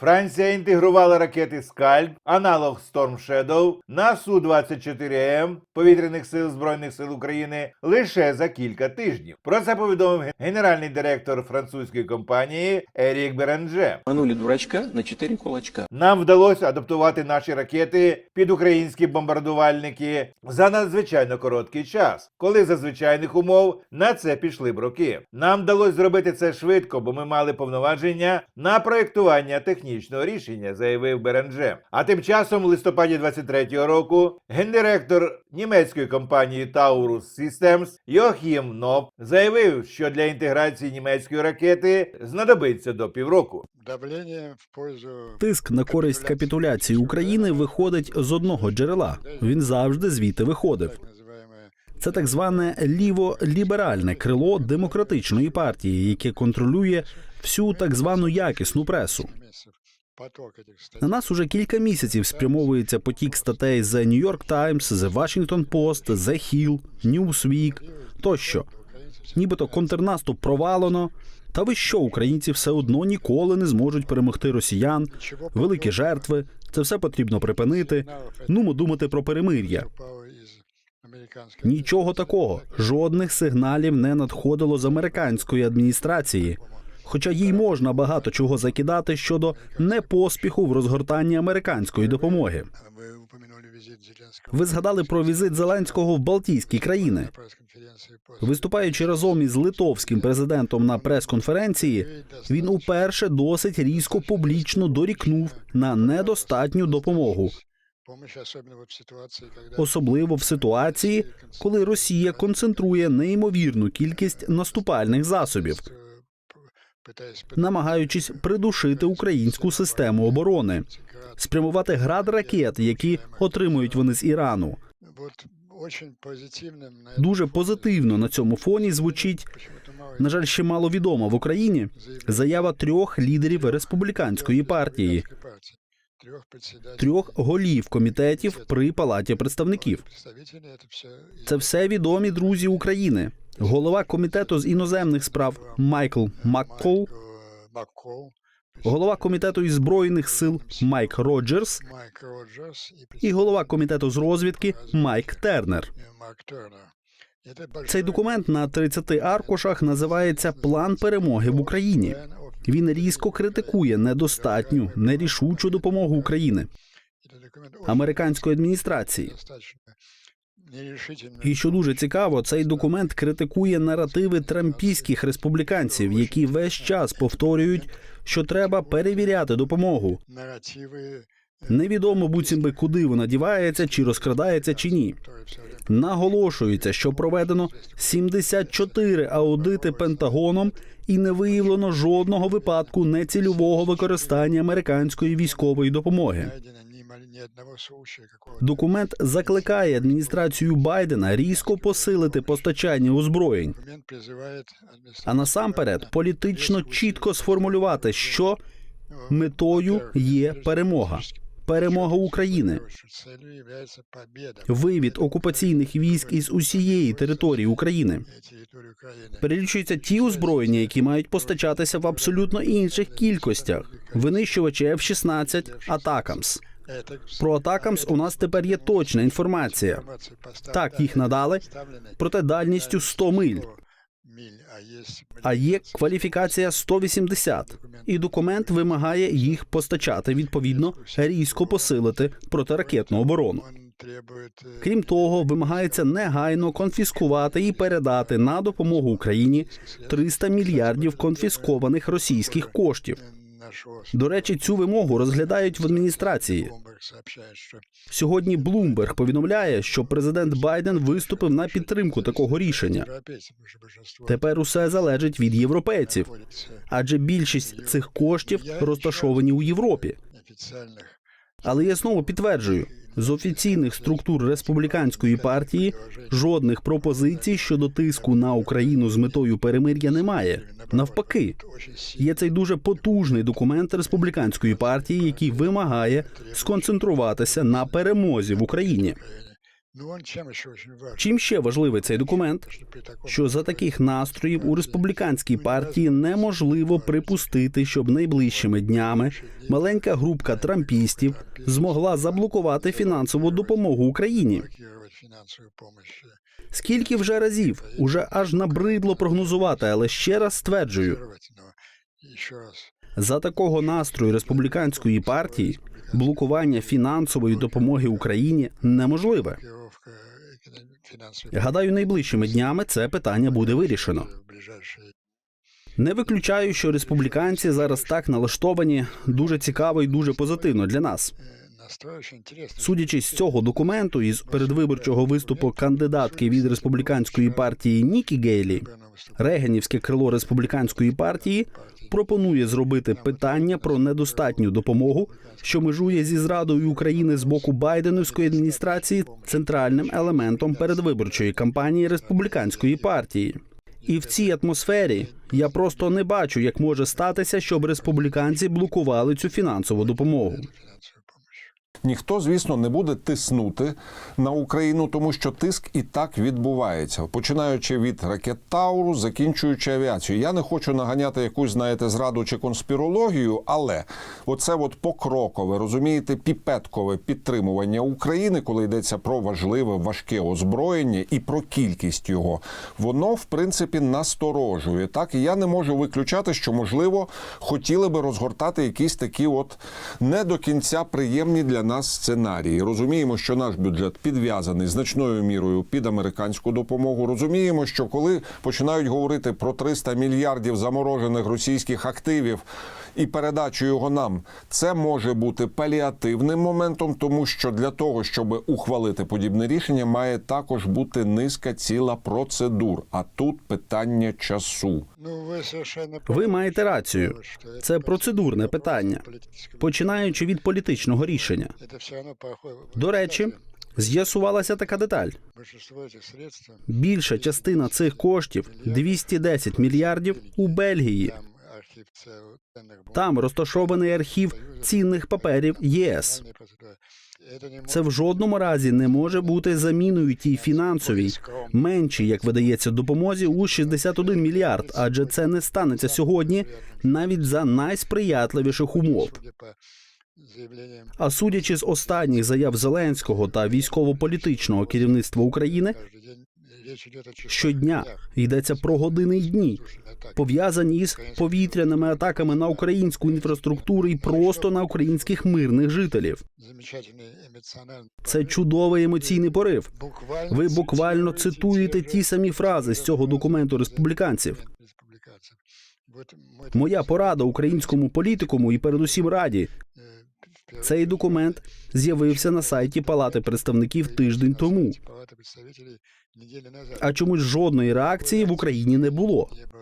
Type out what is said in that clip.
Франція інтегрувала ракети Скальп, аналог Storm Shadow на Су-24М повітряних сил Збройних сил України лише за кілька тижнів. Про це повідомив генеральний директор французької компанії Ерік Беранже. Манули дурачка на четыре кулачка. Нам вдалося адаптувати наші ракети під українські бомбардувальники за надзвичайно короткий час, коли за звичайних умов на це пішли б роки. Нам вдалося зробити це швидко, бо ми мали повноваження на проєктування технічного рішення, заявив Беренже. А тим часом, в листопаді 23-го року, гендиректор німецької компанії Taurus Systems Йохім Ноп заявив, що для інтеграції німецької ракети знадобиться до півроку. Тиск на користь капітуляції України виходить з одного джерела. Він завжди звідти виходив. Це так зване ліво-ліберальне крило демократичної партії, яке контролює всю так звану якісну пресу. На нас уже кілька місяців спрямовується потік статей The New York Times, The Washington Post, The Hill, Newsweek тощо. Нібито контрнаступ провалено. Та ви що, українці все одно ніколи не зможуть перемогти росіян, великі жертви. Це все потрібно припинити. сигналов Нумо думати про перемир'я. Нічого такого, жодних сигналів не надходило з американської адміністрації. Хоча їй можна багато чого закидати щодо непоспіху в розгортанні американської допомоги. А Вы упомянули визит Зеленского Ви згадали про візит Зеленського в Балтійські країни. на пресс-конференции после. Виступаючи разом із литовським президентом на прес-конференції, він уперше досить різко публічно дорікнув на недостатню допомогу, Помощь, особенно вот в ситуации, когда особливо в ситуації, коли Росія концентрує неймовірну кількість наступальних засобів, э, п- пытаясь намагаючись придушити українську систему оборони, спрямувати град ракет, які отримують вони з Ірану. Дуже позитивно на цьому фоні звучить на жаль, ще мало відома в Україні заява трьох лідерів республіканської партії, трьох голів комітетів при палаті представників. Це все відомі друзі України. Голова комітету з іноземних справ Майкл Маккол, Маккол, голова комітету із збройних сил Майк Роджерс і голова комітету з розвідки Майк Тернер. Цей документ на 30 аркушах називається План перемоги в Україні. Він різко критикує недостатню, нерішучу допомогу України американської адміністрації. І що дуже цікаво, цей документ критикує наративи трампійських республіканців, які весь час повторюють, що треба перевіряти допомогу. нарративы, Невідомо буцімби куди вона дівається, чи розкрадається, чи ні. которые все время Наголошується, що проведено 74 аудити Пентагоном і не виявлено жодного випадку нецільового використання американської військової допомоги. найдено ни, мал- ни одного случая какого Документ закликає адміністрацію Байдена різко посилити постачання озброєнь. документ призывает администрацию а насамперед політично чітко сформулювати, що метою є перемога, перемога України, вивід окупаційних військ із усієї території України. Перелічуються ті озброєння, які мають постачатися в абсолютно інших кількостях. Винищувачі F-16 Атакамс. Про Атакамс у нас тепер є точна інформація. Так, їх надали, проте дальністю 100 миль. 100 а є кваліфікація 180. І документ вимагає їх постачати відповідно різко посилити протиракетну оборону. Он э, Крім того, вимагається негайно конфіскувати і передати на допомогу Україні 300 мільярдів конфіскованих російських коштів. До речі, цю вимогу розглядають в адміністрації. Сьогодні Блумберг повідомляє, що президент Байден виступив на підтримку такого рішення. Тепер усе залежить від європейців, адже більшість цих коштів розташовані у Європі. Але я знову підтверджую, з офіційних структур республіканської партії жодних пропозицій щодо тиску на Україну з метою перемир'я немає. Навпаки, є цей дуже потужний документ республіканської партії, який вимагає сконцентруватися на перемозі в Україні. Чим ще важливий цей документ? Що за таких настроїв у республіканській партії неможливо припустити, щоб найближчими днями маленька групка трампістів змогла заблокувати фінансову допомогу Україні. Скільки вже разів уже аж набридло прогнозувати, але ще раз стверджую, за такого настрою республіканської партії блокування фінансової допомоги Україні неможливе. Гадаю, найближчими днями це питання буде вирішено. Не виключаю, що республіканці зараз так налаштовані дуже цікаво і дуже позитивно для нас. Судячи з цього документу із передвиборчого виступу кандидатки від республіканської партії Нікі Гейлі, Регенівське крило республіканської партії пропонує зробити питання про недостатню допомогу, що межує зі зрадою України з боку Байденовської адміністрації центральним елементом передвиборчої кампанії республіканської партії. І в цій атмосфері я просто не бачу, як може статися, щоб республіканці блокували цю фінансову допомогу. Ніхто, звісно, не буде тиснути на Україну, тому що тиск і так відбувається, починаючи від ракет Тауру, закінчуючи авіацією. Я не хочу наганяти якусь, знаєте, зраду чи конспірологію, але оце от покрокове, розумієте, піпеткове підтримування України, коли йдеться про важливе важке озброєння і про кількість його, воно в принципі насторожує. Так і я не можу виключати, що можливо хотіли би розгортати якісь такі, от не до кінця приємні для нас сценарії. Розуміємо, що наш бюджет підв'язаний значною мірою під американську допомогу. Розуміємо, що коли починають говорити про 300 мільярдів заморожених російських активів. І передачу його нам це може бути паліативним моментом, тому що для того, щоб ухвалити подібне рішення, має також бути низка ціла процедур. А тут питання часу. Ну, вы совершенно Ви правы, маєте рацію. что это Це процедурне питання, политическое. починаючи від політичного рішення. Это все равно проходит. До речі, з'ясувалася така деталь. большинство этих средств Більша частина цих коштів 210 мільярдів у Бельгії. там архив ценных бумаг. Там розташований архів цінних паперів ЄС. Нормальные процедуры. Это не Це в может жодному разі не може бути заміною тій фінансовій, меншій, як видається, допомозі у 61 мільярд, адже це не станеться сьогодні навіть за найсприятливіших умов. судя по заявлениям А судячи з останніх заяв Зеленського та військово-політичного керівництва України, каждый день речь идет о числах щодня миллиардах. йдеться про години й дні, Воздушные атаки. пов'язані із повітряними атаками на українську інфраструктуру і просто на українських мирних жителів. Замечательный эмоциональный Це чудовий емоційний порив. Буквально Ви буквально цитуєте ті самі фрази з цього документу республіканців. республиканцев. Вот мой Моя порада українському політикуму і передусім раді. э, впервые Цей документ з'явився на сайті Палати представників тиждень тому. Палата представителей недели назад. А чомусь жодної реакції в Україні не було. Не было